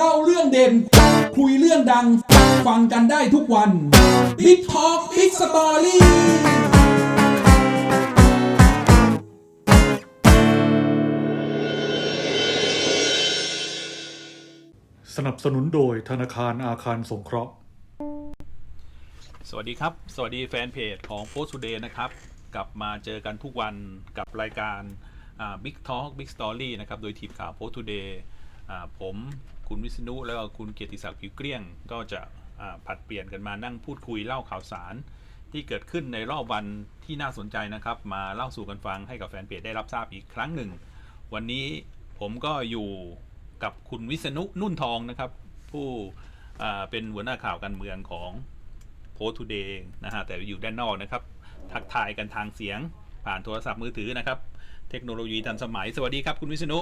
เล่าเรื่องเด่น คุยเรื่องดัง ฟังกันได้ทุกวัน Big Talk Big Story สนับสนุนโดยธนาคารอาคารสงเคราะห์ สวัสดีครับ สวัสดีแฟนเพจของ Post Today นะครับ กลับมาเจอกันทุกวันกับรายการอ่า Big Talk Big Story นะครับ โดยทีมข่าว Post Today อ่าผม คุณวิษณุแล้วก็คุณเกียรติศักดิ์ผิวเกลี้ยง ก็จะผัดเปลี่ยนกันมานั่งพูดคุยเล่าข่าวสาร ที่เกิดขึ้นในรอบวันที่น่าสนใจนะครับ มาเล่าสู่กันฟังให้กับแฟนเพจได้รับทราบอีกครั้งหนึ่ง วันนี้ผมก็อยู่กับคุณวิษณุนุ่นทองนะครับ ผู้เป็นหัวหน้าข่าวการเมืองของโพสทูเดย์นะฮะแต่อยู่ด้านนอกนะครับ ทักทายกันทางเสียงผ่านโทรศัพท์มือถือนะครับ เทคโนโลยีทันสมัย สวัสดีครับคุณวิษณุ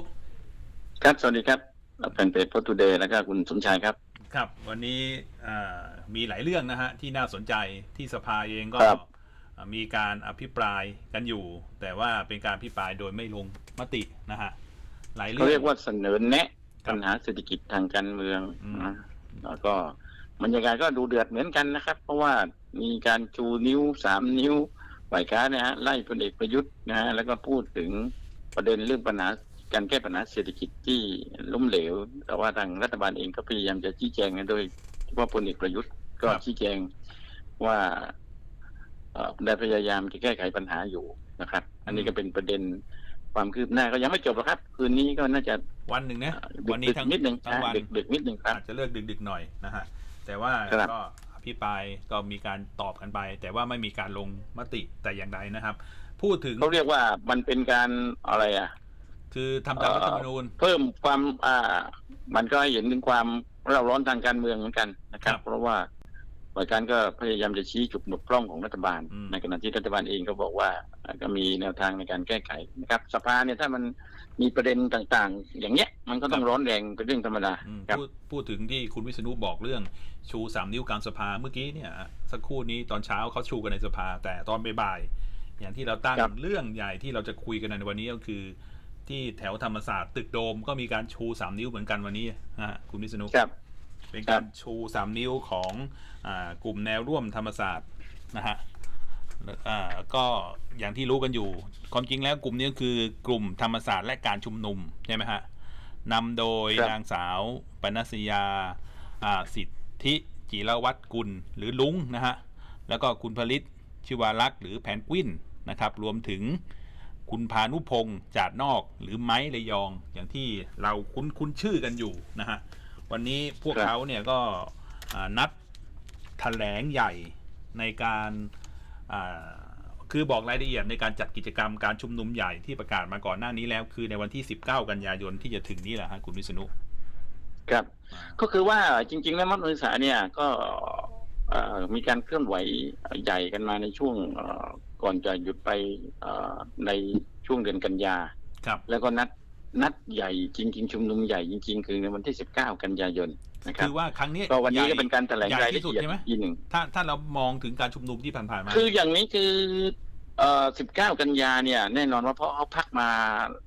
ครับ สวัสดีครับ แฟนเพจโพสตูเดย์แล้วก็คุณสมชายครับ ครับ วันนี้อ่ามีหลายเรื่องนะฮะที่น่าสนใจที่สภาเองก็ครับอ่ามีการอภิปรายกันอยู่ แต่ว่าเป็นการอภิปรายโดยไม่ลงมตินะฮะหลายเรื่เขาองเรียกว่าเสนอแนะครับปัญหาเศรษฐกิจทางการเมืองอืมนะแล้วก็บรรยากาศก็ดูเดือดเหมือนกันนะครับ เพราะว่ามีการชูนิ้วสามนิ้วฝ่ายค้านนะฮะไล่พลเอกประยุทธ์นะฮะแล้วก็พูดถึงประเด็นเรื่องปัญหา การแก้ปัญหาเศรษฐกิจที่ล้มเหลว แต่ว่าทางรัฐบาลเองก็พยายามจะชี้แจงนะโดยเฉพาะพลเอกประยุทธ์ก็ชี้แจงว่าเอ่อได้พยายามจะแก้ไขปัญหาอยู่นะครับ อันนี้ก็เป็นประเด็นความคืบหน้าก็ยังไม่จบหรอกครับ คืนนี้ก็น่าจะวันหนึ่งนะดึวันกนี้ทั้งๆนิดหนึ่งทั้งวันดึกดึกๆนิดหนึ่งครับอาจจะเลิกดึกๆหน่อยนะฮะแต่ว่าครับก็อภิปรายก็มีการตอบกันไป แต่ว่าไม่มีการลงมติแต่อย่างใดนะครับ พูดถึงเขาเรียกว่ามันเป็นการอะไรอะ คือทำตามรัฐธรรมนูญ เพิ่มความอ่า มันก็ให้เห็นถึงความเร่าร้อนทางการเมืองเหมือนกันนะครับ ครับเพราะว่าฝ่ายการก็พยายามจะชี้จุดบกพร่องของรัฐบาล อืม ในขณะที่รัฐบาลเองก็บอกว่าอ่าก็มีแนวทางในการแก้ไขนะครับ สภาเนี่ยถ้ามันมีประเด็นต่างๆ อย่างเงี้ย มันก็ต้องร้อนแรงเป็นเรื่องธรรมดาอืมครับ พูดพูดถึงที่คุณวิษณุบอกเรื่องชูสามนิ้วกลางสภาเมื่อกี้เนี่ยสักครู่นี้ตอนเช้าเขาชูกันในสภา แต่ตอนบ่ายๆอย่างที่เราตั้งครับ เรื่องใหญ่ที่เราจะคุยกันในวันนี้ก็คือ ที่แถวธรรมศาสตร์ตึกโดมก็มีการชูสามนิ้วเหมือนกันวันนี้นะฮะคุณวิษณุครับ เป็นครัการบชูสามนิ้วของอากลุ่มแนวร่วมธรรมศาสตร์นะฮะแล้วอ่าก็อย่างที่รู้กันอยู่ ความจริงแล้วกลุ่มนี้ก็คือกลุ่มธรรมศาสตร์และการชุมนุมใช่ไหมฮะนำโดยครับนางสาวปนัสยาอ่าสิทธิจิรวัตรกุลหรือลุงนะฮะแล้วก็คุณผลิตชิวารักษ์หรือแพนกวินนะครับ รวมถึง คุณพานุพงษ์จาดนอกหรือไม้ระยองอย่างที่เราคุ้นคุ้นชื่อกันอยู่นะฮะวันนี้พวกเขาเนี่ยก็นัดแถลงใหญ่ในการคือบอกรายละเอียดในการจัดกิจกรรมการชุมนุมใหญ่ที่ประกาศมาก่อนหน้านี้แล้ว คือในวันที่ 19 กันยายนที่จะถึงนี้แหละฮะคุณวิษณุครับ ก็คือว่าจริง ๆ แล้วมัดมือสาเนี่ยก็มีการเคลื่อนไหวใหญ่กันมาในช่วง ก่อนจะหยุดไปเอ่อในช่วงเดือนกันยาครับ แล้วก็นัดนัดใหญ่จริง ๆ ชุมนุมใหญ่จริง ๆ คือในวันที่ 19 กันยายนนะครับคือว่าครั้งนี้ก็วันนี้ใหญ่ก็เป็นการแถลงใหญ่รายที่ละสุดเอียดใช่ไหมอีกหนึ่งถ้าถ้าเรามองถึงการชุมนุมที่ผ่านๆมา คืออย่างนี้คือเอ่อ19 กันยาเนี่ย แน่นอนว่าเพราะเขาพักมา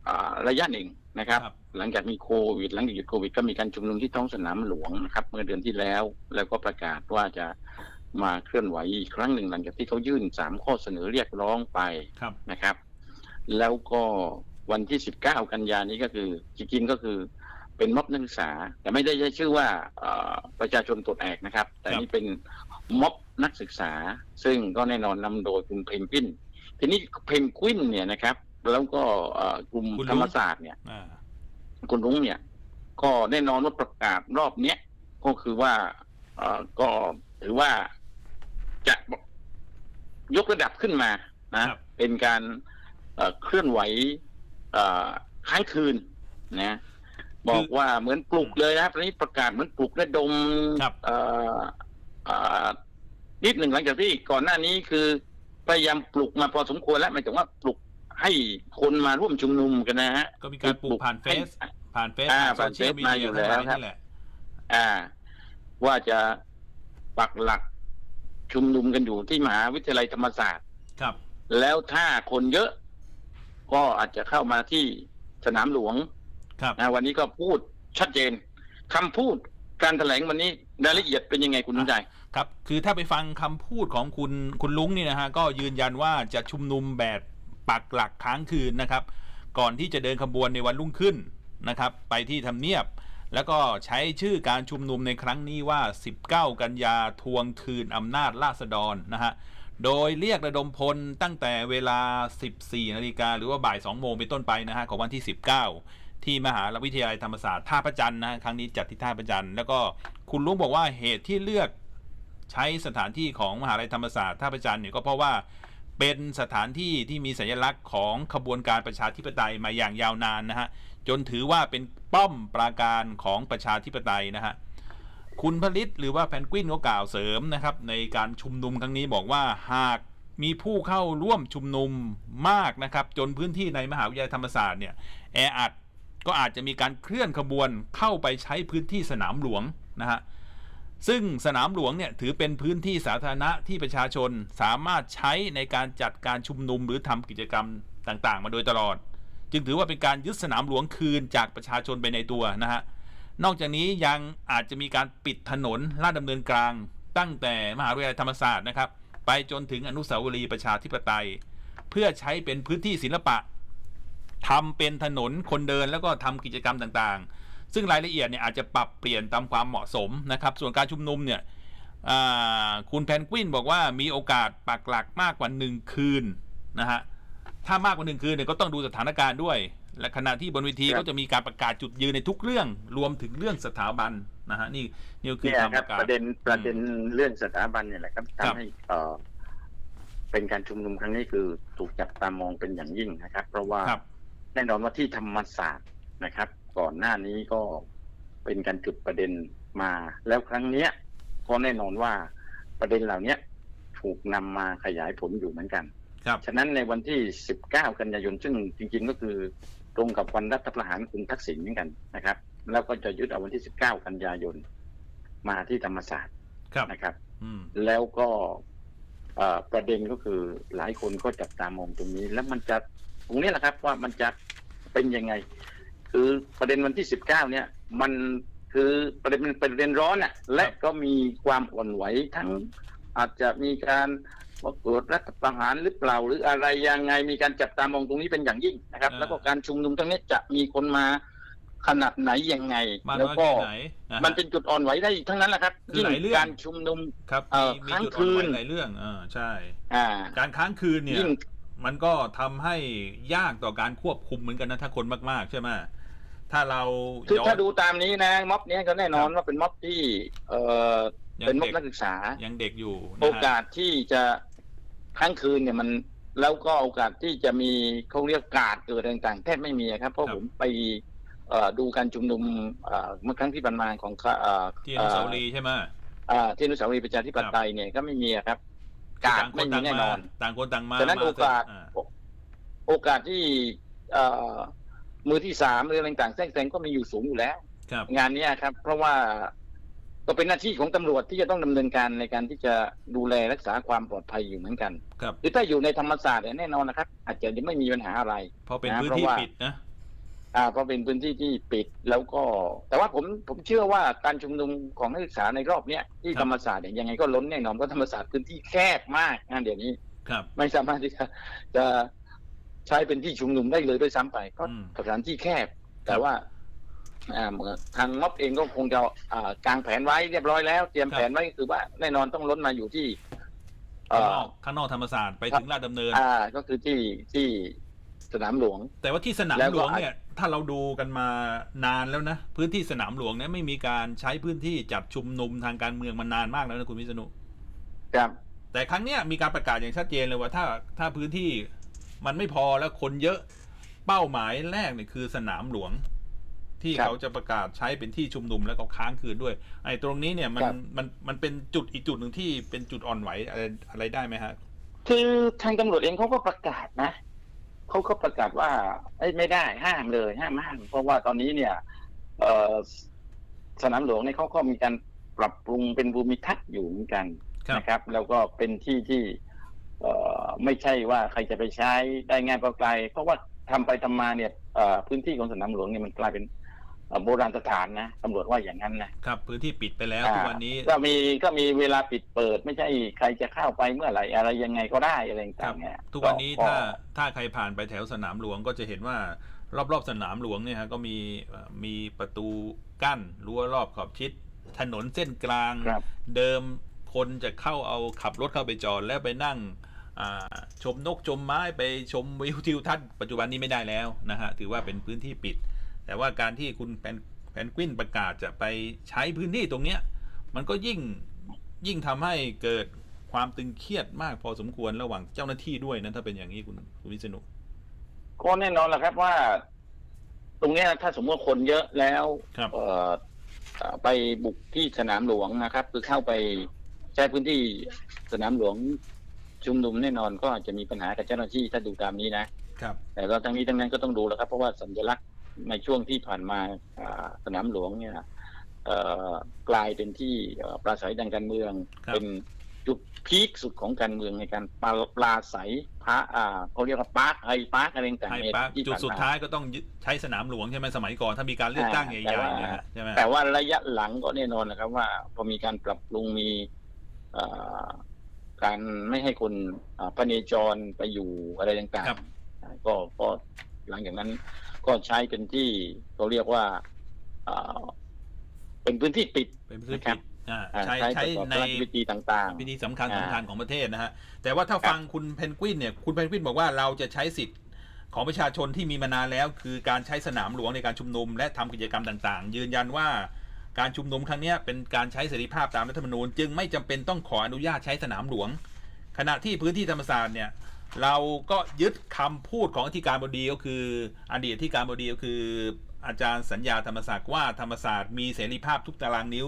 อ่าระยะหนึ่งนะครับครับ หลังจากมีโควิด หลังจากหยุดโควิด ก็มีการชุมนุมที่ท้องสนามหลวงนะครับ เมื่อเดือนที่แล้ว แล้วก็ประกาศว่าจะ มาเคลื่อนไหวอีกครั้งหนึ่งหลังจากที่เขายื่นสามข้อเสนอเรียกร้องไปครับนะครับ แล้วก็วันที่19กันยานี้ก็คือจริงๆก็คือเป็นม็อบนักศึกษา แต่ไม่ได้ใช้ชื่อว่าเอ่อประชาชนตรวจแอกนะครับ แต่นี่เป็นม็อบนักศึกษา ซึ่งก็แน่นอนนำโดยคุณเพนกวิน ทีนี้เพนกวินเนี่ยนะครับ แล้วก็เอ่อกลุ่มคุณลุงธรรมศาสตร์เนี่ยอ่าคุณรุ้งเนี่ย ก็แน่นอนว่าประกาศรอบเนี้ยก็คือว่าเอ่อก็ถือว่า จะยกระดับขึ้นมานะ ครับ เป็นการเอ่อเคลื่อนไหวเอ่อค้างคืนนะบอกว่าเหมือนปลุกเลยนะครับตอนนี้ประกาศเหมือนปลุกระดมครับ เอ่อเอ่อนิดหนึ่งหลังจากที่ก่อนหน้านี้คือพยายามปลุกมาพอสมควรแล้วหมายถึงว่าปลุกให้คนมาร่วมชุมนุมกันนะฮะ ก็มีการปลูกผ่านเฟซให้ผ่านเฟซอ่าผ่านโซเชียลผ่านเฟซมีมาเดีอยู่ยทั้งหลายแล้วครับนี่แหละ อ่า ว่าจะปักหลัก ชุมนุมกันอยู่ที่มหาวิทยาลัยธรรมศาสตร์ ครับ แล้วถ้าคนเยอะ ก็อาจจะเข้ามาที่สนามหลวงครับนะวันนี้ก็พูดชัดเจนคำพูดการแถลงวันนี้รายละเอียดเป็นยังไงคุณนุใจครับ คือถ้าไปฟังคำพูดของคุณคุณลุงนี่นะฮะก็ยืนยันว่าจะชุมนุมแบบปักหลักค้างคืนนะครับ ก่อนที่จะเดินขบวนในวันรุ่งขึ้นนะครับ ไปที่ทำเนียบ แล้วก็ใช้ชื่อการชุมนุมในครั้งนี้ว่า 19 กันยาทวงคืนอำนาจราษฎรนะฮะ โดยเรียกระดมพลตั้งแต่เวลา 14 นาฬิกาหรือว่าบ่าย 2 โมงเป็นต้นไปนะฮะของวันที่ 19 ที่มหาวิทยาลัยธรรมศาสตร์ท่าพระจันทร์นะฮะครั้งนี้จัดที่ท่าพระจันทร์แล้วก็คุณลุงบอกว่าเหตุที่เลือกใช้สถานที่ของมหาลัยธรรมศาสตร์ท่าประจันทร์เนี่ยก็เพราะว่าเป็นสถานที่ที่มีสัญลักษณ์ของขบวนการประชาธิปไตยมาอย่างยาวนานนะฮะ จนถือว่าเป็นป้อมปราการของประชาธิปไตยนะฮะคุณผลิตหรือว่าแพนกวินก็กล่าวเสริมนะครับ ในการชุมนุมครั้งนี้บอกว่าหากมีผู้เข้าร่วมชุมนุมมากนะครับ จนพื้นที่ในมหาวิทยาลัยธรรมศาสตร์เนี่ยแออัดก็อาจจะมีการเคลื่อนขบวนเข้าไปใช้พื้นที่สนามหลวงนะฮะซึ่งสนามหลวงเนี่ยถือเป็นพื้นที่สาธารณะที่ประชาชนสามารถใช้ในการจัดการชุมนุมหรือทำกิจกรรมต่างๆ มาโดยตลอด จึงถือว่าเป็นการยึดสนามหลวงคืนจากประชาชนไปในตัวนะฮะนอกจากนี้ยังอาจจะมีการปิดถนนลาดดำเนินกลาง ตั้งแต่มหาวิทยาลัยธรรมศาสตร์นะครับ ไปจนถึงอนุสาวรีย์ประชาธิปไตย เพื่อใช้เป็นพื้นที่ศิลปะทำเป็นถนนคนเดินแล้วก็ทำกิจกรรมต่างๆ ซึ่งรายละเอียดเนี่ยอาจจะปรับเปลี่ยนตามความเหมาะสมนะครับ ส่วนการชุมนุมเนี่ยคุณแพนกวินบอกว่ามีโอกาสปักหลักมากกว่าหนึ่งคืนนะฮะ ถ้ามากกว่าหนึ่งคืนเนี่ยก็ต้องดูสถานการณ์ด้วย และขณะที่บนเวทีครับ ก็จะมีการประกาศจุดยืนในทุกเรื่องรวมถึงเรื่องสถาบันนะฮะนี่นี่ก็คือเนี่ยคำคปรับระกาศ ประเด็นประเด็นเรื่องสถาบันเนี่ยแหละครับครับ ทำให้เอ่อเป็นการชุมนุมครั้งนี้คือถูกจับตามองเป็นอย่างยิ่งนะครับ เพราะว่าครับ แน่นอนว่าที่ธรรมศาสตร์นะครับ ก่อนหน้านี้ก็เป็นการจุดประเด็นมา แล้วครั้งเนี้ยก็แน่นอนว่าประเด็นเหล่าเนี้ยถูกนำมาขยายผลอยู่เหมือนกัน ครับ ฉะนั้นในวันที่ 19 กันยายนซึ่งจริงๆก็คือตรงกับวันรัฐประหารคุณทักษิณเหมือนกันนะครับ แล้วก็จะยึดเอาวันที่ 19 กันยายนมาที่ธรรมศาสตร์ครับนะครับ อืมแล้วก็เอ่อประเด็นก็คือหลายคนก็จับตามองตรงนี้ แล้วมันจะตรงนี้แหละครับว่ามันจะเป็นยังไง คือประเด็นวันที่ 19 เนี่ย มันคือประเด็นมันเป็นประเด็นร้อนอะและก็มีความอ่อนไหวทั้งอาจจะมีการ ว่าเกิดรัฐประหารหรือเปล่า หรืออะไรยังไงมีการจับตามองตรงนี้เป็นอย่างยิ่งนะครับอ่าแล้วก็การชุมนุมครั้งนี้จะมีคนมาขนาดไหนยังไงมากแล้วน้อยก็แค่ไหนนะฮะมันเป็นจุดอ่อนไหวได้ทั้งนั้นแหละครับคือหลายเรื่องการชุมนุมครับเอ่อมีมีค้างจุดคือ่อนนไหวหลายเรื่องอ่าใช่ อ่า การค้างคืนเนี่ยยิ่งมันก็ทำให้ยากต่อการควบคุมเหมือนกันนะถ้าคนมาก ๆ ใช่ไหมถ้าเราคือย้อนถ้าดูตามนี้นะม็อบเนี้ยก็แน่นอนว่าเป็นม็อบที่ เออยังเป็นม็อบเด็กนักศึกษายังเด็กอยู่ โอนะฮะกาสที่จะ ค้างคืนเนี่ยมันแล้วก็โอกาสที่จะมีเขาเรียกการเกิดต่างๆแทบไม่มีครับ เพราะผมไปเอ่อดูการชุมนุมเอ่อเมื่อครั้งที่ผ่านมาของข้าเอ่อที่อนุสาวรีย์ใช่ไหมเอ่อที่อนุสาวรีย์ประชาธิปไตยเนี่ยก็ไม่มีครับ การต่างคไม่นมีต่างแน่นมาอนต่างคนต่างมาฉะนั้นมโอกาสอ่โอกาสที่เอ่อมือที่สามหรืออะไรต่างๆแทรกแซงก็มีอยู่สูงอยู่แล้วครับงานเนี้ยครับ เพราะว่า ก็เป็นหน้าที่ของตำรวจที่จะต้องดำเนินการในการที่จะดูแลรักษาความปลอดภัยอยู่เหมือนกันครับหรือถ้าอยู่ในธรรมศาสตร์เนี่ยแน่นอนนะครับ อาจจะยังไม่มีปัญหาอะไร เพราะเป็นนะพื้นเพราะที่ว่าปิดนะอ่าเพราะเป็นพื้นที่ที่ปิดแล้วก็ แต่ว่าผมผมเชื่อว่าการชุมนุมของนักศึกษาในรอบเนี้ยที่ครับธรรมศาสตร์เนี่ยยังไงก็ล้นแน่นอนเพราะธรรมศาสตร์พื้นที่แคบมากงานเดี๋ยวนี้ครับ ไม่สามารถที่จะจะใช้เป็นที่ชุมนุมได้เลยด้วยซ้ำไป ก็อืมสถานที่แคบ แต่ว่า อ่าเมื่อทางม็อบเองก็คงจะอ่ากางแผนไว้เรียบร้อยแล้ว เตรียมแผนไว้ก็คือว่าแน่นอนต้องล้นมาอยู่ที่เอ่ข้างนออกข้างนอกธรรมศาสตร์ไปถึงลาดดำเนิน อ่าก็คือที่ที่สนามหลวง แต่ว่าที่สนามแล้วก็หลวงเนี่ย ถ้าเราดูกันมานานแล้วนะ พื้นที่สนามหลวงเนี่ยไม่มีการใช้พื้นที่จัดชุมนุมทางการเมืองมานานมากแล้วนะคุณวิษณุครับแต่ครั้งเนี้ยมีการประกาศอย่างชัดเจนเลยว่าถ้าถ้าพื้นที่มันไม่พอแล้วคนเยอะเป้าหมายแรกเนี่ยคือสนามหลวง ที่ครับเขาจะประกาศใช้เป็นที่ชุมนุมแล้วก็ค้างคืนด้วย ไอ้ตรงนี้เนี่ยมันครับมันมันเป็นจุดอีกจุดหนึ่งที่เป็นจุดอ่อนไหวอะไรอะไรได้ไหมฮะคือทางตำรวจเองเขาก็ประกาศนะเขาก็ประกาศว่าเอ้ยไม่ได้ห้ามเลยห้ามห้ามเพราะว่าตอนนี้เนี่ยเอ่อสนามหลวงเนี่ยเขาก็มีการปรับปรุงเป็นภูมิทัศน์อยู่เหมือนกันครับนะครับ แล้วก็เป็นที่ที่เอ่อไม่ใช่ว่าใครจะไปใช้ได้ง่ายเปล่าไกล เพราะว่าทำไปทำมาเนี่ยเอ่อพื้นที่ของสนามหลวงเนี่ยมันกลายเป็นเอ่อ โบราณสถานนะตำรวจว่าอย่างนั้นนะครับ พื้นที่ปิดไปแล้วอ่าทุกวันนี้ ก็มีก็มีเวลาปิดเปิด ไม่ใช่ใครจะเข้าไปเมื่อไหร่อะไรยังไงก็ได้อะไรครัต่าบงๆเนี่ยทุกวันนี้ก็ถ้าถ้าใครผ่านไปแถวสนามหลวงก็จะเห็นว่ารอบๆสนามหลวงเนี่ยฮะก็มีเอ่อมีประตูกั้นรั้วรอบขอบชิด ถนนเส้นกลางครับเดิมคนจะเข้าเอาขับรถเข้าไปจอดแล้วไปนั่งอ่าชมนกชมไม้ไปชมวิวทิวทัศน์ปัจจุบันนี้ไม่ได้แล้วนะฮะถือว่าเป็นพื้นที่ปิด แต่ว่าการที่คุณแพนแพนกวินประกาศจะไปใช้พื้นที่ตรงเนี้ย มันก็ยิ่งยิ่งทำให้เกิดความตึงเครียดมากพอสมควรระหว่างเจ้าหน้าที่ด้วยนะถ้าเป็นอย่างนี้คุณคุณวิษณุก็แน่นอนแหละครับว่า ตรงเนี้ยถ้าสมมติว่าคนเยอะแล้วครับเอ่อเอ่อไปบุกที่สนามหลวงนะครับ คือเข้าไปใช้พื้นที่สนามหลวงชุมนุมแน่นอนก็อาจจะมีปัญหากับเจ้าหน้าที่ถ้าดูตามนี้นะครับ แต่ก็ทั้งนี้ทั้งนั้นก็ต้องดูแล้วครับ เพราะว่าสัญลักษณ์ ในช่วงที่ผ่านมาอ่าสนามหลวงเนี่ยเอ่อกลายเป็นที่เอ่อปราศัยทางการเมืองครับเป็นจุดพีคสุดของการเมืองในการปราปราศัยพระอ่าเขาเรียกว่าปาร์คไฮปาร์คอะไรต่างไฮๆเนี่ยปาร์คที่จุดผ่นมสุดท้ายก็ต้องยึดใช้สนามหลวงใช่ไหมสมัยก่อนถ้ามีการเลือกตั้งใหแต่ญ่ว่าๆนะฮะใช่ไหมแต่ว่าระยะหลังก็แน่นอนนะครับว่าพอมีการปรับปรุงมีเอ่อการไม่ให้คนอ่าพเนจรไปอยู่อะไรต่างครับๆอ่าก็ก็หลังจากนั้น ก็ใช้เป็นที่เขาเรียกว่าอ่าเป็นพื้นที่ปิดเป็นพื้นนะครัที่บอ่าอ่าใช้ใช้ใช้ประกอบในพระราชพิธีต่างพิธีสำคัญอ่าสำคัญของประเทศนะฮะแต่ว่าถ้าฟังคุณเพนกวินเนี่ยคุณเพนกวินบอกว่าเราจะใช้สิทธิ์ของประชาชนที่มีมานานแล้ว คือการใช้สนามหลวงในการชุมนุม และทำกิจกรรมต่างๆ ยืนยันว่าการชุมนุมครั้งเนี้ยเป็นการใช้เสรีภาพตามรัฐธรรมนูญ จึงไม่จำเป็นต้องขออนุญาตใช้สนามหลวง ขณะที่พื้นที่ธรรมศาสตร์เนี่ย เราก็ยึดคำพูดของอธิการบดีก็คือ อดีตอธิการบดีก็คือ อาจารย์สัญญาธรรมศาสตร์ว่าธรรมศาสตร์มีเสรีภาพทุกตารางนิ้ว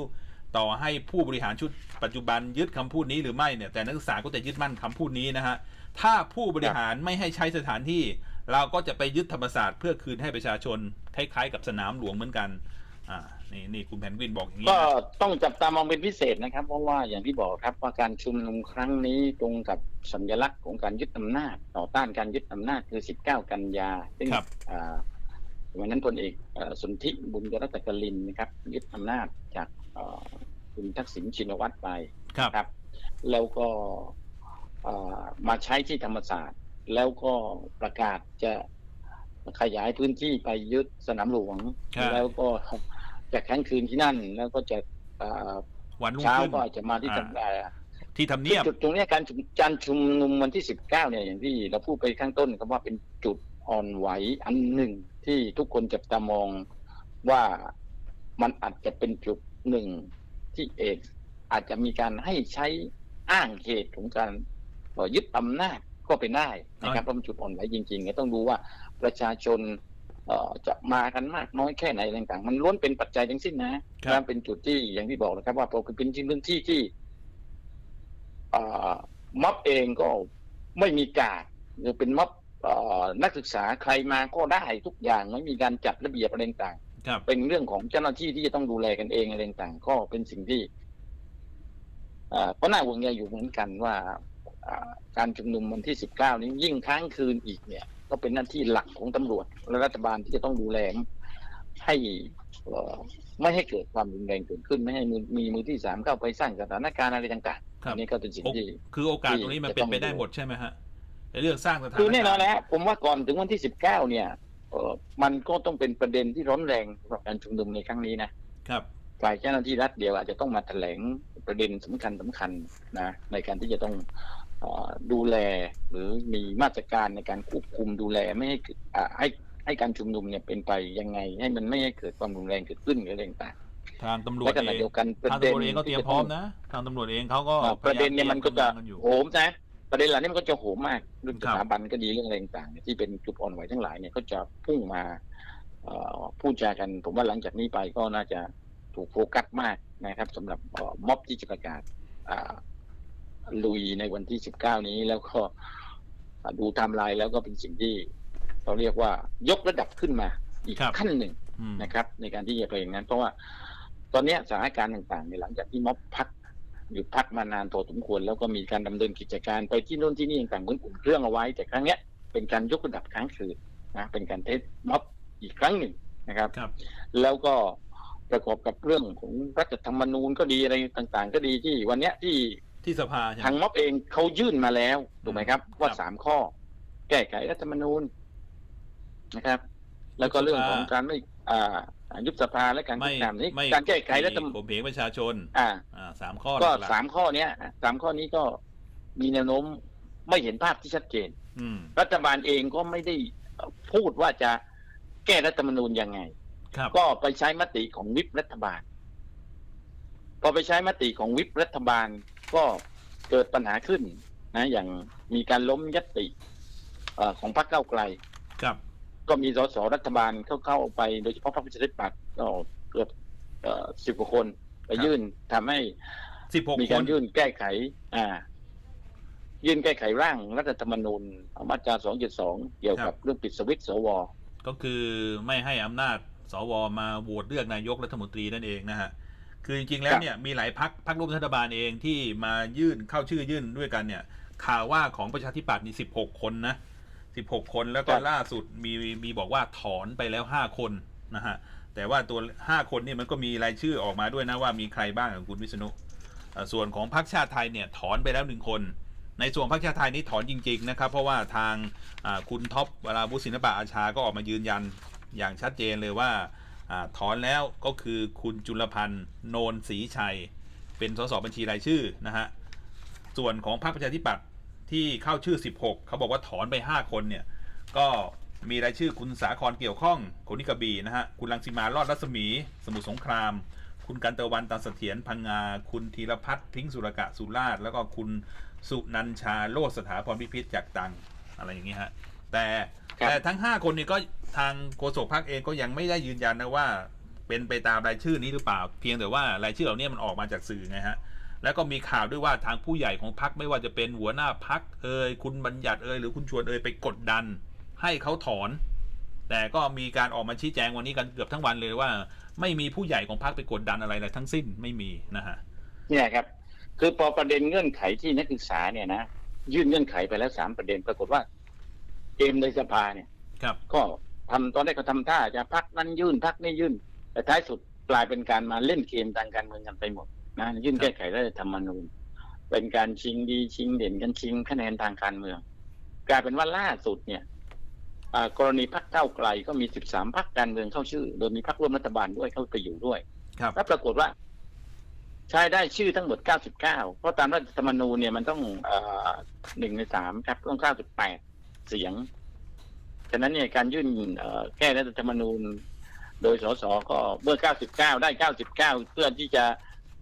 ต่อให้ผู้บริหารชุดปัจจุบันยึดคำพูดนี้หรือไม่เนี่ยแต่นักศึกษาก็จะยึดมั่นคำพูดนี้นะฮะถ้าผู้บริหารไม่ให้ใช้สถานที่ เราก็จะไปยึดธรรมศาสตร์เพื่อคืนให้ประชาชนคล้ายๆกับสนามหลวงเหมือนกันอ่า นี่นี่คุณแพนกวินบอกอย่างๆนี้ก็นะต้องจับตามองเป็นพิเศษนะครับ เพราะว่าอย่างที่บอกครับว่าการชุมนุมครั้งนี้ตรงกับสัญลักษณ์ของการยึดอำนาจ ต่อต้านการยึดอำนาจคือ 19 กันยาซึ่งครับ อ่าวันนั้นพลเอกเอ่อสนธิบุญยรัตนกลินนะครับ ยึดอำนาจจากเอ่อคุณทักษิณชินวัตรไป ครับ ครับแล้วก็เอ่อมาใช้ที่ธรรมศาสตร์ แล้วก็ประกาศจะขยายพื้นที่ไปยึดสนามหลวง ครับ แล้วก็ จะค้างคืนที่นั่น แล้วก็จะเอ่อวันรุ่งเช้าขึ้น ก็อาจจะมาที่อ่า ทำการที่ทำเนียบ จุดตรงเนี้ยการชุมการชุมนุมวันที่สิบเก้าเนี่ยอย่างที่เราพูดไปข้างต้นก็ว่าเป็นจุดอ่อนไหวอันหนึ่งที่ทุกคนจับตามองว่ามันอาจจะเป็นจุดหนึ่งที่เอกอาจจะมีการให้ใช้อ้างเหตุของการเอ่อยึดอำนาจก็เป็นได้นะครับเพราะมันจุดอ่อนไหวจริงๆก็ต้องดูว่าประชาชนเอ่อ จะมากันมากน้อยแค่ไหนอะไรต่างๆมันล้วนเป็นปัจจัยทั้งสิ้นนะครับและเป็นจุดที่อย่างที่บอกนะครับ ว่าพอเป็นพื้นที่ที่เอ่อม็อบเองก็ไม่มีการดหรือเป็นม็อบเอ่อนักศึกษาใครมาก็ได้ทุกอย่างไม่มีการจัดระเบียบอะไรต่างครับๆเป็นเรื่องของเจ้าหน้าที่ที่จะต้องดูแลกันเองอะไรต่างๆก็เป็นสิ่งที่เอ่อก็น่าห่วงใยอยู่เหมือนกันว่าอ่าการชุมนุมวันที่19นี้ยิ่งค้างคืนอีกเนี่ย ก็เป็นหน้าที่หลักของตำรวจและรัฐบาลที่จะต้องดูแลให้เอ่อไม่ให้เกิดความรุนแรงเกิดขึ้นไม่ให้มือมีมือที่สามเข้าไปสร้างสถานการณ์อะไรต่างๆครับอันนี้ก็เป็นสิ่งที่คือโอกาสตรงนี้มันเป็นไปได้หมดใช่ไหมฮะในเรื่องสร้างสถานคือแน่นอนการณ์แล้วผมว่าก่อนถึงวันที่สิบเก้าเนี่ยเออมันก็ต้องเป็นประเด็นที่ร้อนแรงสำหรับการชุมนุมในครั้งนี้นะครับฝ่ายเจ้าหน้าที่รัฐเดียวอาจจะต้องมาแถลงประเด็นสำคัญสำคัญนะในการที่จะต้องเออ ดูแลหรือมีมาตรการในการควบคุมดูแลไม่ให้เกิดอ่าให้ให้การชุมนุมเนี่ยเป็นไปยังไง ให้มันไม่ให้เกิดความรุนแรงเกิดขึ้นหรืออะไรต่างทางตำรๆวจและขเอณะงเดียวกันประทางเด็นตำรวจเองก็เตรียมพร้อมนะทางตำรวจเองเขาก็อ่าประเด็นเนี่ยมันก็จะพยายามเตรียมกำลังกันอยู่โหมนะประเด็นเหล่านี้มันก็จะโหมมากเรื่องคสรับถาบันก็ดีเรื่องอะไรต่างๆเนี่ยที่เป็นจุดอ่อนไหวทั้งหลายเนี่ยก็จะพุ่งมาเอ่อพูดจากันผมว่าหลังจากนี้ไปก็น่าจะถูกโฟกัสมากนะครับสำหรับเอ่อม็อบที่จะประกาศอ่า ลุยในวันที่19นี้แล้วก็อ่าดูไทม์ไลน์แล้วก็เป็นสิ่งที่เราเรียกว่ายกระดับขึ้นมาอีกครับขั้นหนึ่งอืมนะครับ ในการที่จะไปอย่างนั้น เพราะว่าตอนเนี้ยสถานการณ์ต่างๆในยหลังจากที่ม็อบพักหยุดพักมานานพอสมควรแล้วก็มีการดำเนินกิจการไปที่โน่นที่นี่ต่างๆเหมือนอุ่นเครื่องเอาไว้ แต่ครั้งเนี้ยเป็นการยกระดับครั้งคืนนะเป็นการเทสม็อบอีกครั้งหนึ่งนะครับครับแล้วก็ประกอบกับเรื่องของรัฐธรรมนูญก็ดีอะไรต่าง ๆ ก็ดีที่วันเนี้ยที่ ที่สภาใช่ไหม ทางม็อบเองเขายื่นมาแล้วถูกไหมครับ ว่าครับสามข้อ แก้ไขรัฐธรรมนูญนะครับ แล้วก็เรื่องของการไม่อ่ายุบสภาและการไม่คุกคามนี้ไม่การแก้ไขรัฐธรรมข่มเหงประชาชน อ่า อ่าสามข้อก็หลักสามข้อเนี้ยสามข้อนี้ก็มีแนวโน้มไม่เห็นภาพที่ชัดเจนๆอืมรัฐบาลเองก็ไม่ได้พูดว่าจะแก้รัฐธรรมนูญยังไง ครับก็ไปใช้มติของวิปรัฐบาล พอไปใช้มติของวิปรัฐบาล ก็เกิดปัญหาขึ้นนะอย่างมีการล้มยติเอ่อของพรรคเก้าวไกล ครับ ก็มีสสรัฐบาลเข้าเข้าไปโดยเฉพาะพรรคประชาธิปัตย์ก็เกือบสิบกว่าคนไปยื่นทำให้สิบหกมีคการนยื่นแก้ไข อ่า ยื่นแก้ไขร่างรัฐธรรมนูญมาตรา272เกี่ยวกับเรื่องปิดสวิตช์สว ก็คือไม่ให้อำนาจสวมาโหวตเลือกนายกรัฐมนตรีนั่นเองนะฮะ คือจริงๆแล้วเนี่ยมีหลายพักพักร่วมรัฐบาลเองที่มายื่นเข้าชื่อยื่นด้วยกันเนี่ยข่าวว่าของประชาธิปัตย์มีสิบหกคนนะสิบหกคนแล้วก็ครับล่าสุดมีมีบอกว่าถอนไปแล้วห้าคนนะฮะแต่ว่าตัวห้าคนนี่มันก็มีรายชื่อออกมาด้วยนะว่ามีใครบ้างของคุณวิษณุเอ่อส่วนของพรรคชาติไทยเนี่ยถอนไปแล้วหนึ่งคน ในส่วนพรรคชาติไทยนี่ถอนจริง ๆ นะครับ เพราะว่าทางอ่าคุณท็อปเวลาบุศินปะอาชาก็ออกมายืนยันอย่างชัดเจนเลยว่าอา ถอนแล้วก็คือคุณจุลพันธ์โนนศรีชัย เป็นสสบัญชีรายชื่อนะฮะส่วนของพรรคประชาธิปัตย์ที่เข้าชื่อ 16 เขาบอกว่าถอนไป 5 คนเนี่ยก็มีรายชื่อคุณสาครเกี่ยวข้องคนนิกบีนะฮะคุณลังสิมารอดรัศมี สมุทรสงคราม คุณกันตะวันตันเสถียรพังงา คุณธีรพัฒน์พิงสุรกะสุราษฎร์แล้วก็คุณสุนันชาโลดสถาพรพิพิธจากตังอะไรอย่างนี้ฮะ แต่ครับ แต่ทั้ง 5 คนนี้ก็ทางโฆษกพรรคเองก็ยังไม่ได้ยืนยันนะว่า เป็นไปตามรายชื่อนี้หรือเปล่า เพียงแต่ว่ารายชื่อเหล่านี้มันออกมาจากสื่อไงฮะ แล้วก็มีข่าวด้วยว่าทางผู้ใหญ่ของพักไม่ว่าจะเป็นหัวหน้าพักเอ่ยคุณบัญญัติเอ่ยหรือคุณชวนเอ่ยไปกดดัน ให้เขาถอน แต่ก็มีการออกมาชี้แจงวันนี้กันเกือบทั้งวันเลยว่า ไม่มีผู้ใหญ่ของพักไปกดดันอะไรเลยทั้งสิ้นไม่มีนะฮะ เนี่ยครับ คือพอประเด็นเงื่อนไขที่นักศึกษาเนี่ยนะยื่นเงื่อนไขไปแล้วสามประเด็นปรากฏว่า เกมในสภาเนี่ย ครับ ก็ทำตอนแรกก็ทำท่าจะพักนั้นยื่นพักนี่ยื่น แต่ท้ายสุดกลายเป็นการมาเล่นเกมทางการเมืองกันไปหมดนะยื่นแก้ไขรัฐธรรมนูญ เป็นการชิงดีชิงเด่นกันชิงคะแนนทางการเมือง กลายเป็นว่าล่าสุดเนี่ยอ่ากรณีพักเก้าวไกลก็มี 13พักการเมืองเข้าชื่อ โดยมีพักร่วมรัฐบาลด้วยเข้าไปอยู่ด้วย ครับแล้วปรากฏว่า ใช้ได้ชื่อทั้งหมด 99 เพราะตามรัฐธรรมนูญเนี่ยมันต้องหนึ่งในสามครับต้อง 98 เสียง ฉะนั้นเนี่ยการยื่นเอ่อแก้รัฐธรรมนูญ โดยสสก็เมื่อ99 ได้ 99 เพื่อที่จะ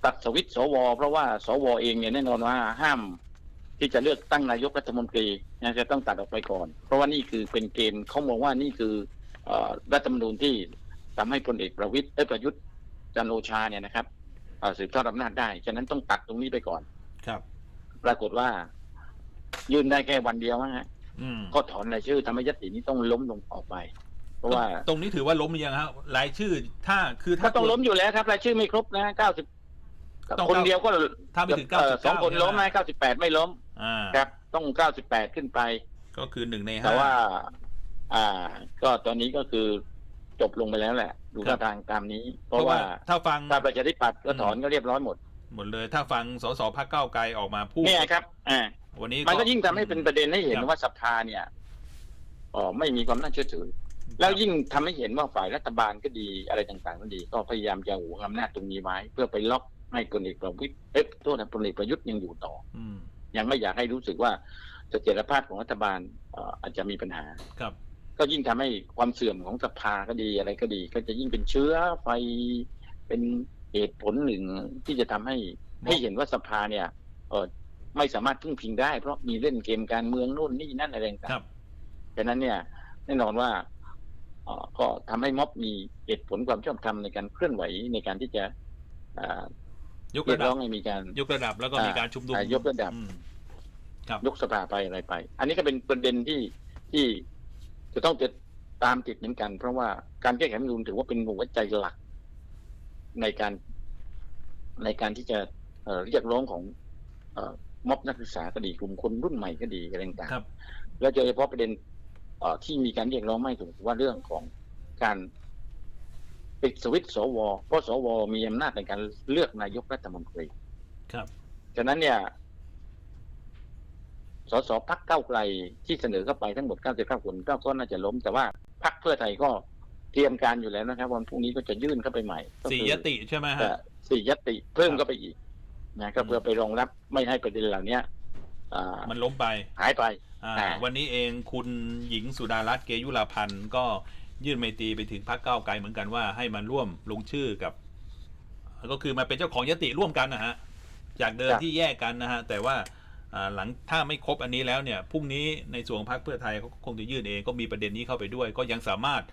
ตัดสวิตช์สว เพราะว่าสวเองเนี่ยแน่นอนว่าห้าม ที่จะเลือกตั้งนายกรัฐมนตรีนะจะต้องตัดออกไปก่อน เพราะว่านี่คือเป็นเกณฑ์เขามองว่านี่คือเอ่อรัฐธรรมนูญที่ทำให้พลเอกประวิตยเอ้ยประยุทธ์จันทร์โอชาเนี่ยนะครับเอ่อสืบทอดอำนาจได้ ฉะนั้นต้องตัดตรงนี้ไปก่อน ครับ ปรากฏว่า ยื่นได้แค่วันเดียวนะฮะ อืมก็ถอนรายชื่อทำให้ยตินี้ต้องล้มลงออกไป เพราะว่าตรงนี้ถือว่าล้มหรือยังฮะรายชื่อถ้าคือถ้าก็ต้องล้มอยู่แล้วครับรายชื่อไม่ครบนะเก้าสิบต้องคนเดียวก็ถ้าไม่ถึงเอ่อ99สองคนล้มใช่ไหมนะเก้าสิบแปดไม่ล้มอ่าครับ ต้องเก้าสิบแปดขึ้นไป ก็คือหนึ่งในห้าแต่ว่า อ่า ก็ตอนนี้ก็คือจบลงไปแล้วแหละ ดูท่าทางตามนี้ เพเพราะราะว่าว่าถ้าฟังถ้าประชาธิปัตย์ก็ถอนก็เรียบร้อยหมดหมดเลย ถ้าฟังสสพักเก้าวไกลออกมาพูดเนี่ยครับ อ่า วันนี้มันก็ยิ่งทำให้เป็นประเด็นให้เห็นครับว่าสภาเนี่ยอ๋อไม่มีความน่าเชื่อถือ แล้วยิ่งทำให้เห็นว่าฝ่ายรัฐบาลก็ดีอะไรต่างๆก็ดี ก็พยายามจะหวงอำนาจตรงนี้ไว้ เพื่อไปล็อกให้พลเอกประวิตยเอ๊ะโทษนะพลเอกประยุทธ์ยังอยู่ต่ออืมยังไม่อยากให้รู้สึกว่าเสถียรภาพของรัฐบาลเอ่ออาจจะมีปัญหาครับ ก็ยิ่งทำให้ความเสื่อมของสภาก็ดีอะไรก็ดี ก็จะยิ่งเป็นเชื้อไฟเป็นเหตุผลหนึ่งที่จะทำให้มองให้เห็นว่าสภาเนี่ยเออ ไม่สามารถพึ่งพิงได้ เพราะมีเล่นเกมการเมืองนู่นนี่นั่นอะไรต่างครับๆฉะนั้นเนี่ย แน่นอนว่าเอ่อก็ทำให้ม็อบมีเหตุผลความชอบธรรมในการเคลื่อนไหวในการที่จะอ่ายกเรียระกดัร้อบงให้มีการยกระดับแล้วก็มีการชุมนุมอ่ายกระดับอืมครับยกสภาไปอะไรไป อันนี้ก็เป็นประเด็นที่ที่จะต้องจะตามติดเหมือนกัน เพราะว่าการแก้ไขรัฐธรรมนูญถือว่าเป็นหัวใจหลัก ในการในการที่จะเอ่อเรียกร้องของเอ่อ ม็อบนักศึกษาก็ดีกลุ่มคนรุ่นใหม่ก็ดีอะไรต่างๆครับแล้วโดยเฉพาะประเด็นเอ่อที่มีการเรียกร้องไม่ถูกว่าเรื่องของการปิดสวิตช์สวเพราะสวมีอำนาจในการเลือกนายกรัฐมนตรีครับ ฉะนั้นเนี่ย สสพักเก้าวไกลที่เสนอเข้าไปทั้งหมด 99 คนก็ก็น่าจะล้ม แต่ว่าพักเพื่อไทยก็เตรียมการอยู่แล้วนะครับ วันพรุ่งนี้ก็จะยื่นเข้าไปใหม่ก็คือสี่ยติใช่ไหมแต่ฮะสี่ยติเพิ่มครับเข้าไปอีก นะก็เพื่อไปรองรับไม่ให้ประเด็นเหล่านี้อ่ามันล้มไปหายไปอ่าอ่าวันนี้เองคุณหญิงสุดารัตน์เกยุราพันธ์ก็ยื่นไมตรีไปถึงพรรคก้าวไกลเหมือนกันว่าให้มันร่วมลงชื่อกับ ก็คือมาเป็นเจ้าของยติร่วมกันนะฮะ จากเดิมที่แยกกันนะฮะ แต่ว่าอ่าหลังถ้าไม่ครบอันนี้แล้วเนี่ยพรุ่งนี้ในส่วนของพรรคเพื่อไทยเขาก็คงจะยื่นเองก็มีประเด็นนี้เข้าไปด้วย ก็ยังสามารถ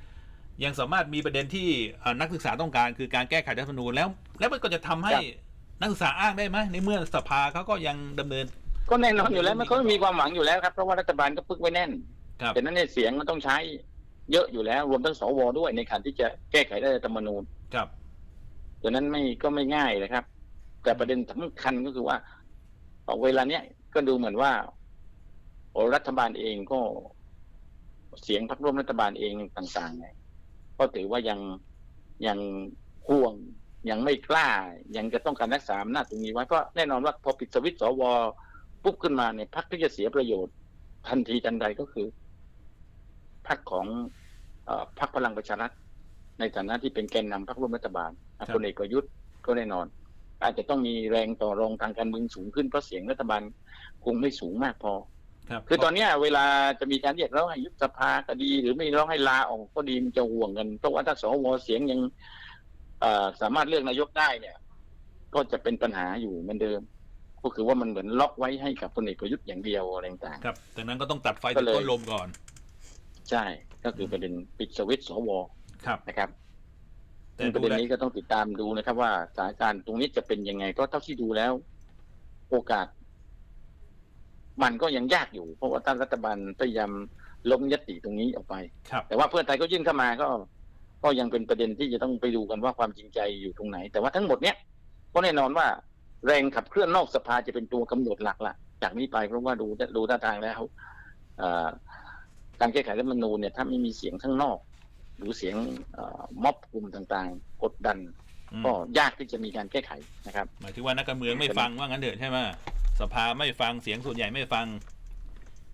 ยังสามารถมีประเด็นที่อ่านักศึกษาต้องการ คือการแก้ไขรัฐธรรมนูญแล้ว แล้วมันก็จะทำให้ครับ นักศึกษาอ้างได้ไหมในเมื่อสภาเขาก็ยังดำเนิน ก็แน่นอนอยู่แล้วมันก็มีความหวังอยู่แล้วครับเพราะว่ารัฐบาลก็พึกไว้แน่นครับ แต่นั้นเนี่ยเสียงมันต้องใช้เยอะอยู่แล้ว รวมทั้งสวด้วยในการที่จะแก้ไขรัฐธรรมนูญครับ ดังนั้นไม่ก็ไม่ง่ายนะครับ แต่ประเด็นสำคัญก็คือว่าเวลาเนี้ยก็ดูเหมือนว่าโอ้รัฐบาลเองก็เสียงพรรคร่วมรัฐบาลเองต่างๆเนี่ยก็ถือว่ายังยังห่วง ยังไม่กล้า ยังจะต้องการรักษาอำนาจตรงนี้ไว้เพราะแน่นอนว่าพอปิดสวิตช์สวปุ๊บขึ้นมาเนี่ยพรรคที่จะเสียประโยชน์ ทันทีทันใดก็คือพรรคของเออพรรคพลังประชารัฐในฐานะที่เป็นแกนนำพรรคร่วมรัฐบาลครับพลเอกประยุทธ์ก็แน่นอน อาจจะต้องมีแรงต่อรองทางการเมืองสูงขึ้นเพราะเสียงรัฐบาลคงไม่สูงมากพอครับคือตอนเนี้ยเวลาจะมีการเรียกร้องให้ยุบสภาก็ดี หรือไม่ร้องให้ลาออกก็ดีมันจะห่วงกันเพราะว่าถ้าสวเสียงยังเอ่อ สามารถเลือกนายกได้เนี่ย ก็จะเป็นปัญหาอยู่เหมือนเดิม ก็คือว่ามันเหมือนล็อกไว้ให้กับพลเอกประยุทธ์อย่างเดียวอะไรต่างครับดังนั้นก็ต้องตัดไฟก็จากเลยต้นลมก่อนๆใช่ก็คือประเด็นปิดสวิตช์สวครับนะครับแต่ซึ่งปดูระเด็นแลวนี้ก็ต้องติดตามดูนะครับ ว่าสถานการณ์ตรงนี้จะเป็นยังไง ก็เท่าที่ดูแล้ว โอกาส มันก็ยังยากอยู่ เพราะว่าท่านรัฐบาลพยายามล้มยติตรงนี้ออกไปครับแต่ว่าเพื่อไทยก็ยื่นเข้ามาก็ ก็ยังเป็นประเด็นที่จะต้องไปดูกันว่าความจริงใจอยู่ตรงไหน แต่ว่าทั้งหมดเนี้ยก็แน่นอนว่าแรงขับเคลื่อนนอกสภาจะเป็นตัวกำหนดหลักละจากนี้ไปเพราะว่าดูดูท่าทางแล้วเอ่อการแก้ไขรัฐธรรมนูญเนี่ยถ้าไม่มีเสียงข้างนอก หรือเสียงเอ่อม็อบกลุ่มต่างๆ กดดันอืมก็ยากที่จะมีการแก้ไขนะครับ หมายถึงว่านักการเมืองไม่ฟังว่างั้นเถอะใช่ไหมสภาไม่ฟังเสียงส่วนใหญ่ไม่ฟัง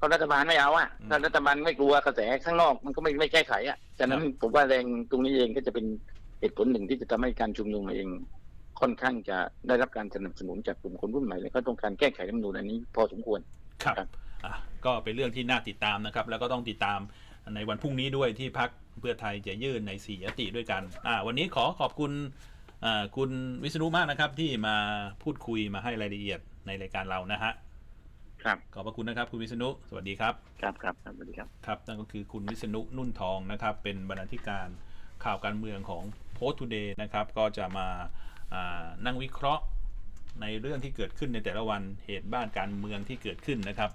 ก็รัฐบาลไม่เอาอะอืมถ้ารัฐบาลไม่กลัวกระแสข้างนอกมันก็ไม่ไม่แก้ไขอะฉะนั้นผมว่าแรงตรงนี้เองก็จะเป็นเหตุผลหนึ่งที่จะทำให้การชุมนุมเองค่อนข้างจะได้รับการสนับสนุนจากกลุ่มคนรุ่นใหม่เลยก็ต้องการแก้ไขรัฐธรรมนูญอันนี้พอสมควรครับครับอะก็เป็นเรื่องที่น่าติดตามนะครับ แล้วก็ต้องติดตามในวันพรุ่งนี้ด้วยที่พักเพื่อไทยจะยื่นในสี่ยติด้วยกันอ่าวันนี้ขอขอบคุณอ่าคุณวิษณุมากนะครับที่มาพูดคุยมาให้รายละเอียดในรายการเรานะฮะ ครับ ขอบพระคุณนะครับ คุณวิษณุ สวัสดีครับครับ ครับครับสวัสดีครับ ครับ นั่นก็คือคุณวิษณุนุ่นทองนะครับ เป็นบรรณาธิการข่าวการเมืองของ Post Today นะครับ ก็จะมาอ่านั่งวิเคราะห์ในเรื่องที่เกิดขึ้นในแต่ละวัน เหตุบ้านการเมืองที่เกิดขึ้นนะครับ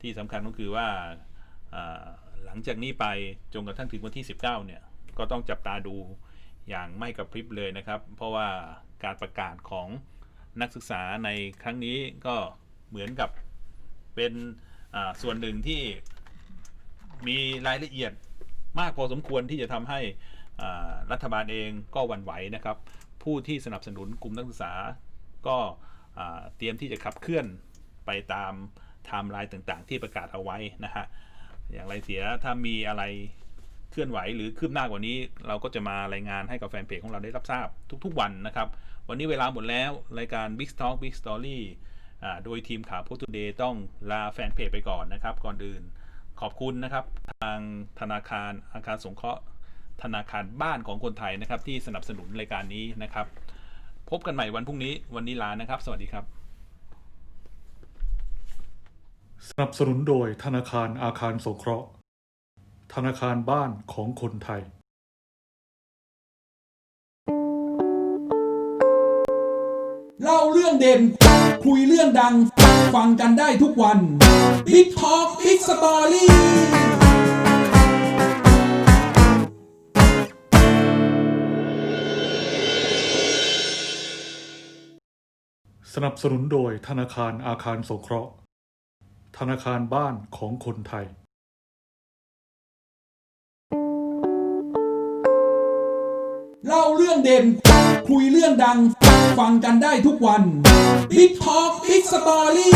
ที่สำคัญก็คือว่าอ่าหลังจากนี้ไปจนกระทั่งถึงวันที่ 19 เนี่ย ก็ต้องจับตาดูอย่างไม่กระพริบเลยนะครับ เพราะว่าการประกาศของนักศึกษาในครั้งนี้ก็เหมือนกับ เป็นส่วนหนึ่งที่มีรายละเอียดมากพอสมควรที่จะทำให้รัฐบาลเองก็หวั่นไหวนะครับ ผู้ที่สนับสนุนกลุ่มนักศึกษา ก็เตรียมที่จะขับเคลื่อนไปตามไทม์ไลน์ต่างๆ ที่ประกาศเอาไว้นะฮะอย่างไรเสียถ้ามีอะไรเคลื่อนไหวหรือคืบหน้ากว่านี้ เราก็จะมารายงานให้กับแฟนเพจของเราได้รับทราบทุกๆวันนะครับ วันนี้เวลาหมดแล้ว รายการ Big Talk Big Story อ่ โดยทีมข่าว Post Today ต้องลาแฟนเพจไปก่อนนะครับ ก่อนอื่นขอบคุณนะครับ ทางธนาคารอาคารสงเคราะห์ ธนาคารบ้านของคนไทยนะครับ ที่สนับสนุนรายการนี้นะครับ พบกันใหม่วันพรุ่งนี้วันนี้ลานะครับ สวัสดีครับ สนับสนุนโดยธนาคารอาคารสงเคราะห์ ธนาคารบ้านของคนไทย เล่าเรื่องเด่น คุยเรื่องดัง ฟังกันได้ทุกวัน Big Talk Big Story สนับสนุนโดยธนาคารอาคารสงเคราะห์ ธนาคารบ้านของคนไทยเเล่าเรื่องเด่น คุยเรื่องดัง ฟังกันได้ทุกวัน Big Talk Big Story